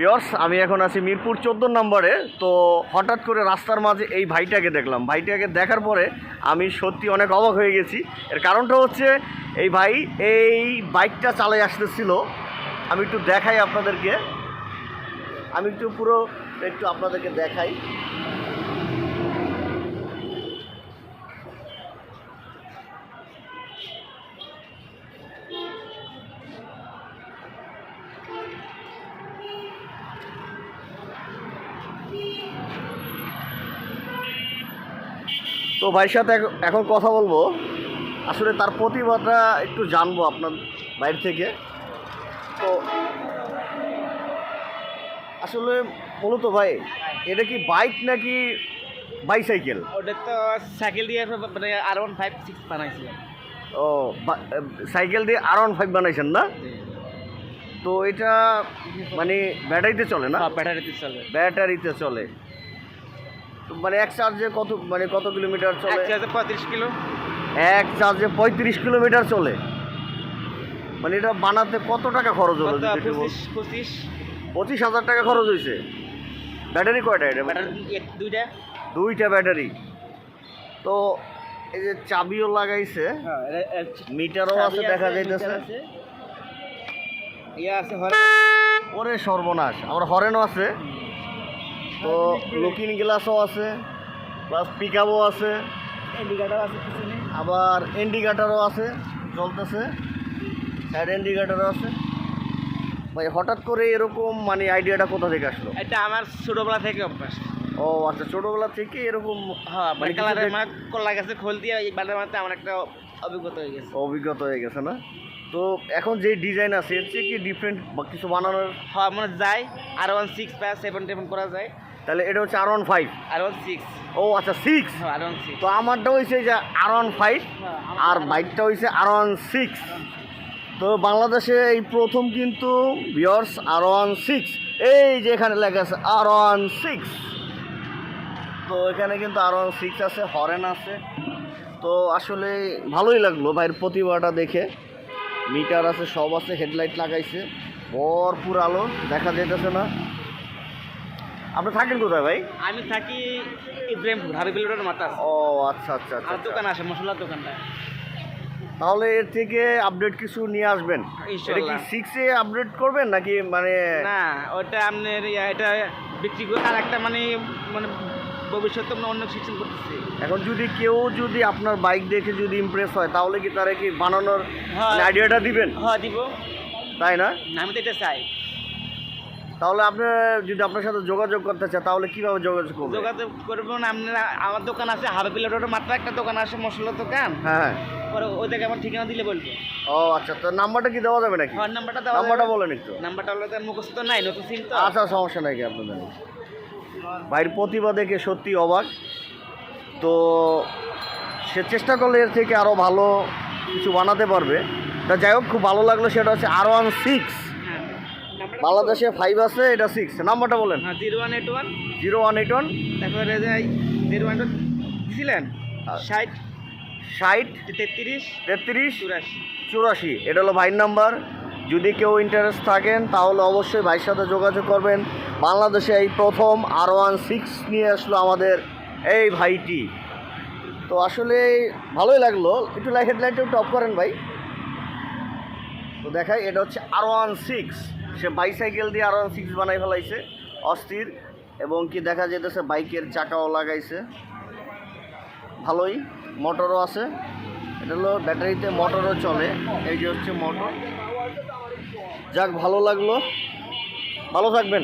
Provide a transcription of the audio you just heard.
বিয়র্স আমি এখন আছি মিরপুর চোদ্দ নম্বরে। তো হঠাৎ করে রাস্তার মাঝে এই ভাইটাকে দেখলাম। ভাইটাকে দেখার পরে আমি সত্যি অনেক অবাক হয়ে গেছি। এর কারণটা হচ্ছে, এই ভাই এই বাইকটা চালাই আসতেছিল। আমি একটু দেখাই আপনাদেরকে। আমি একটু পুরো একটু আপনাদেরকে দেখাই। তো ভাইয়ের সাথে এখন- কথা বলব। আসলে তার প্রতিভাটা একটু জানব আপনার বাইরে থেকে। তো আসলে মূলত ভাই এটা কি বাইক নাকি বাইসাইকেল ওটা তো সাইকেল দিয়ে মানে আর ওয়ান ফাইভ সিক্স বানাইছিলাম। ও সাইকেল দিয়ে আর ওয়ান ফাইভ বানাইছেন না? তো এটা মানে ব্যাটারিতে চলে না? হ্যাঁ ব্যাটারিতে চলে। ব্যাটারিতে চলে। মানে এক চার্জে কত মানে কত কিলোমিটার চলে? এক চার্জে পঁয়ত্রিশ কিলো। এক চার্জে পঁয়ত্রিশ কিলোমিটার চলে। মানে এটা বানাতে কত টাকা খরচ হলো? পঁচিশ পঁচিশ। হাজার টাকা খরচ হয়েছে। ব্যাটারি কয়টা এটা? ব্যাটারি দুইটা। দুইটা ব্যাটারি। তো এই যে চাবিও লাগাইছে। হ্যাঁ মিটারও আছে দেখা যাইতেছে। ইয়ে আছে ওরে সর্বনাশ আমার হরেনও আছে। তো লুকিং গ্লাসও আছে প্লাস পিক আছে। ইন্ডিকেটার আছে আবার ইন্ডিকেটারও আছে চলতেছে সাইড ইন্ডিকেটারও আছে। ভাই হঠাৎ করে এরকম মানে আইডিয়াটা কোথা থেকে আসলো? এটা আমার ছোটবেলা থেকে অভ্যাস। ও আচ্ছা ছোটবেলা থেকে এরকম হ্যাঁ মানে মানে কালারে কিছু মানে কলা গাছে খোল দিয়ে বানাতে আমার একটা অভিজ্ঞতা হয়ে গেছে। অভিজ্ঞতা হয়ে গেছে না? তো এখন যে ডিজাইন আছে এর চেয়ে কি ডিফারেন্ট কিছু বানানোর? হ্যাঁ মানে যায় আর ওয়ান সিক্স প্লাস সেভেন টেভেন করা যায়। তাহলে এটা হচ্ছে আর ওয়ান ফাইভ আর ওয়ান সিক্স ও আচ্ছা সিক্স আর ওয়ান সিক্স তো আমারটা হয়েছে যে আর ওয়ান ফাইভ আর বাইকটা হয়েছে আর ওয়ান সিক্স তো বাংলাদেশে এই প্রথম কিন্তু বিয়ার্স আর ওয়ান সিক্স এই যে এখানে লেখা আছে আর ওয়ান সিক্স তো এখানে কিন্তু আর ওয়ান সিক্স আছে হরেন আছে। তো আসলে ভালোই লাগল ভাইয়ের প্রতিভাটা দেখে। মিটার আছে সব আছে হেডলাইট লাগাইছে। ভরপুর আলো দেখা যেতেছে না। আপনি থাকেন কোথায় ভাই? আমি থাকি ইব্রাহিমপুর হাবিবুল রোডের মাথা ও আচ্ছা আচ্ছা আচ্ছা আর আচ্ছা। দোকান আছে মশলার দোকানটা তাহলে এর থেকে আপডেট কিছু নিয়ে আসবেন? এটা কি। সিক্সে আপডেট করবেন নাকি মানে না ওটা আপনার ইয়া- এটা বিক্রি করে আর একটা মানে মানে ভবিষ্যতে আমরা অন্য সিস্টেম করতেছি। এখন যদি কেউ যদি আপনার বাইক দেখে যদি ইমপ্রেস হয় তাহলে কি তারা কি বানানোর হ্যাঁ। আইডিয়াটা দিবেন? হ্যাঁ দিব। তাই না? না, আমি তো এটা চাই। তাহলে আপনি যদি আপনার সাথে যোগাযোগ করতে চায় তাহলে কীভাবে যোগাযোগ করবেন? যোগাযোগ করব না আপনারা আমার দোকান আছে হাবিবুল রোডের মাত্র একটা দোকান আছে মশলার দোকান। হ্যাঁ পরে ওই জায়গায় আমার ঠিকানা দিলে বলব। ও আচ্ছা তো নাম্বারটা কি দেওয়া যাবে নাকি? ফোন নাম্বারটা দেওয়া নাম্বারটা? বলেন একটু। নাম্বারটা হলো তো মুখস্থ তো নাই নতুন সিম তো। আচ্ছা সমস্যা নাই কি আপনাদের ভাইয়ের প্রতিভা দেখে সত্যি অবাক। তো সে চেষ্টা করলে এর থেকে আরও ভালো কিছু বানাতে পারবে। তা যাই হোক খুব ভালো লাগল সেটা হচ্ছে আর ওয়ান সিক্স হ্যাঁ বাংলাদেশে ফাইভ আছে এটা সিক্স নাম্বারটা বলেন। হ্যাঁ zero one eight one zero one eight one তারপরে জিরো ওয়ান ষাট। ষাট। তেত্রিশ। তেত্রিশ। চুরাশি। চুরাশি। এটা হলো ভাইয়ের নাম্বার। যদি কেউ ইন্টারেস্ট থাকেন তাহলে অবশ্যই ভাইয়ের সাথে যোগাযোগ করবেন। বাংলাদেশে এই প্রথম আর ওয়ান সিক্স নিয়ে আসলো আমাদের এই ভাইটি। তো আসলে ভালোই লাগল। একটু লাইট হেডলাইটটা একটু অফ করেন ভাই। তো দেখাই, এটা হচ্ছে আর ওয়ান সিক্স সে বাইসাইকেল দিয়ে আর ওয়ান সিক্স বানাই ফেলাইছে, অস্থির। এবং কি দেখা যেতেছে বাইকের চাকাও লাগাইছে। ভালোই, মোটরও আছে। এটা হলো ব্যাটারিতে মোটরও চলে, এই যে হচ্ছে মোটর। যাক, ভালো লাগল। ভালো থাকবেন।